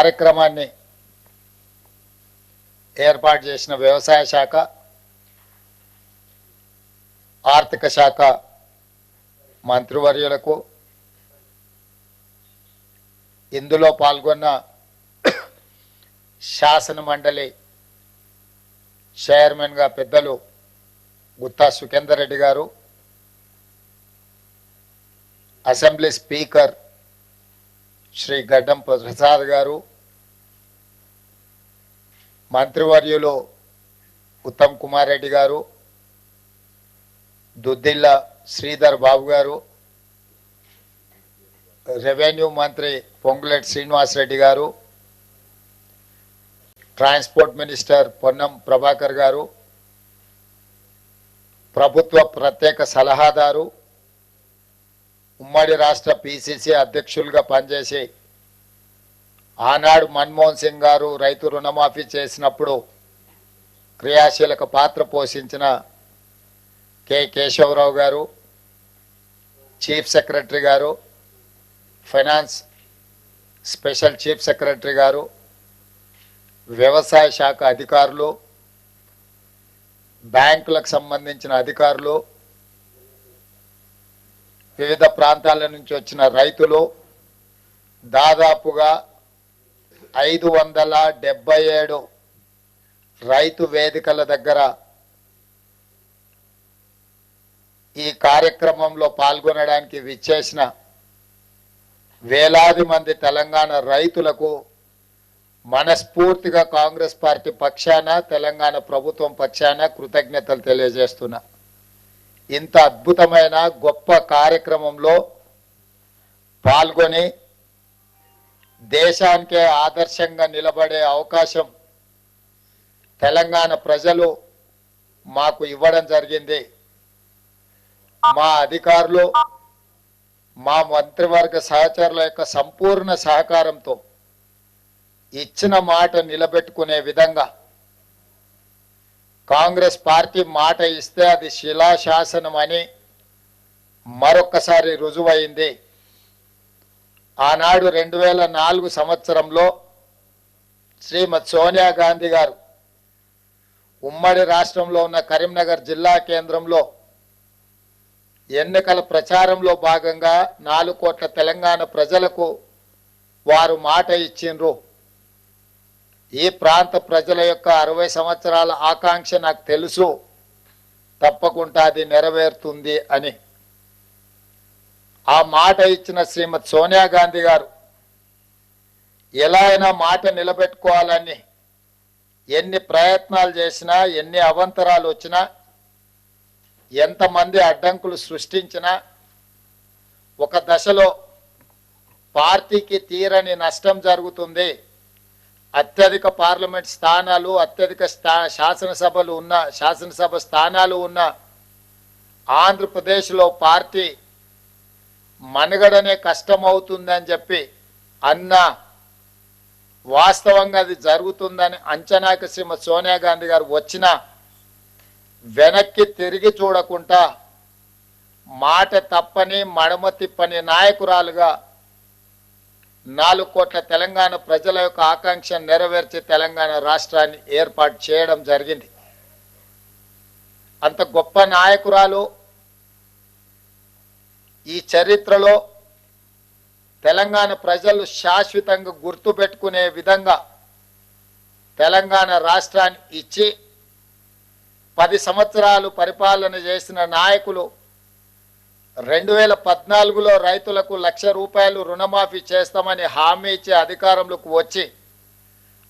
కార్యక్రమాన్ని ఏర్పాటు చేసిన వ్యవసాయ శాఖ ఆర్థిక శాఖ మంత్రివర్యులకు ఇందులో పాల్గొన్న శాసన మండలి చైర్మన్గా పెద్దలు గుత్తా సుఖేందర్ రెడ్డి గారు అసెంబ్లీ స్పీకర్ శ్రీ గడ్డం ప్రసాద్ గారు మంత్రివర్యులు ఉత్తమ్ కుమార్ రెడ్డి గారు దుద్దిల్ల శ్రీధర్ బాబు గారు రెవెన్యూ మంత్రి పొంగులేటి శ్రీనివాసరెడ్డి గారు ట్రాన్స్పోర్ట్ మినిస్టర్ పొన్నం ప్రభాకర్ గారు ప్రభుత్వ ప్రత్యేక సలహాదారు ఉమ్మడి రాష్ట్ర పిసిసి అధ్యక్షులుగా పనిచేసే ఆనాడు మన్మోహన్ సింగ్ గారు రైతు రుణమాఫీ చేసినప్పుడు క్రియాశీలక పాత్ర పోషించిన K Keshava Rao garu chief secretary garu finance special chief secretary garu వ్యవసాయ శాఖ అధికారులు బ్యాంకులకు సంబంధించిన అధికారులు వివిధ ప్రాంతాల నుంచి వచ్చిన రైతులు దాదాపుగా ఐదు వందల డెబ్బై ఏడు రైతు వేదికల దగ్గర ఈ కార్యక్రమంలో పాల్గొనడానికి విచ్చేసిన వేలాది మంది తెలంగాణ రైతులకు మనస్ఫూర్తిగా కాంగ్రెస్ పార్టీ పక్షాన తెలంగాణ ప్రభుత్వం పక్షాన కృతజ్ఞతలు తెలియజేస్తున్నా. ఇంత అద్భుతమైన గొప్ప కార్యక్రమంలో పాల్గొని దేశానికే ఆదర్శంగా నిలబడే అవకాశం తెలంగాణ ప్రజలు మాకు ఇవ్వడం జరిగింది. మా అధికారులు మా మంత్రివర్గ సహచరుల యొక్క సంపూర్ణ సహకారంతో ఇచ్చిన మాట నిలబెట్టుకునే విధంగా కాంగ్రెస్ పార్టీ మాట ఇస్తే అది శిలాశాసనం అని మరొక్కసారి రుజువైంది. ఆనాడు రెండు వేల నాలుగు సంవత్సరంలో శ్రీమతి సోనియా గాంధీ గారు ఉమ్మడి రాష్ట్రంలో ఉన్న కరీంనగర్ జిల్లా కేంద్రంలో ఎన్నికల ప్రచారంలో భాగంగా నాలుగు కోట్ల తెలంగాణ ప్రజలకు వారు మాట ఇచ్చిండ్రు. ఈ ప్రాంత ప్రజల యొక్క అరవై సంవత్సరాల ఆకాంక్ష నాకు తెలుసు. తప్పకుండా అది నెరవేరుతుంది అని. ఆ మాట ఇచ్చిన శ్రీమతి సోనియా గాంధీ గారు ఎలా అయినా మాట నిలబెట్టుకోవాలని ఎన్ని ప్రయత్నాలు చేసినా ఎన్ని అవంతరాలు వచ్చినా ఎంతమంది అడ్డంకులు సృష్టించినా ఒక దశలో పార్టీకి తీరని నష్టం జరుగుతుంది. అత్యధిక పార్లమెంట్ స్థానాలు అత్యధిక స్థా శాసనసభలు ఉన్న శాసనసభ స్థానాలు ఉన్న ఆంధ్రప్రదేశ్లో పార్టీ మనుగడనే కష్టమవుతుందని చెప్పి అన్న వాస్తవంగా అది జరుగుతుందని అంచనాకి సీమ సోనియా గాంధీ గారు వచ్చిన వెనక్కి తిరిగి చూడకుండా మాట తప్పని మడమ తిప్పని నాయకురాలుగా నాలుగు కోట్ల తెలంగాణ ప్రజల యొక్క ఆకాంక్ష నెరవేర్చి తెలంగాణ రాష్ట్రాన్ని ఏర్పాటు చేయడం జరిగింది. అంత గొప్ప నాయకురాలు ఈ చరిత్రలో తెలంగాణ ప్రజలు శాశ్వతంగా గుర్తుపెట్టుకునే విధంగా తెలంగాణ రాష్ట్రాన్ని ఇచ్చి పది సంవత్సరాలు పరిపాలన చేసిన నాయకులు రెండు వేల పద్నాలుగులో రైతులకు లక్ష రూపాయలు రుణమాఫీ చేస్తామని హామీ ఇచ్చి అధికారంలోకి వచ్చి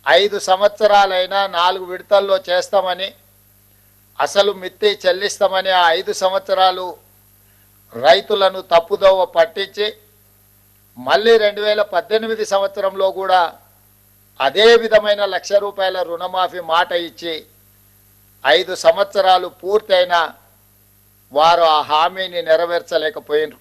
ఐదు సంవత్సరాలైనా నాలుగు విడతల్లో చేస్తామని అసలు మిత్తి చెల్లిస్తామని ఆ ఐదు సంవత్సరాలు రైతులను తప్పుదోవ పట్టించి మళ్ళీ రెండు వేల పద్దెనిమిది సంవత్సరంలో కూడా అదే విధమైన లక్ష రూపాయల రుణమాఫీ మాట ఇచ్చి ఐదు సంవత్సరాలు పూర్తయినా వారు ఆ హామీని నెరవేర్చలేకపోయినరు.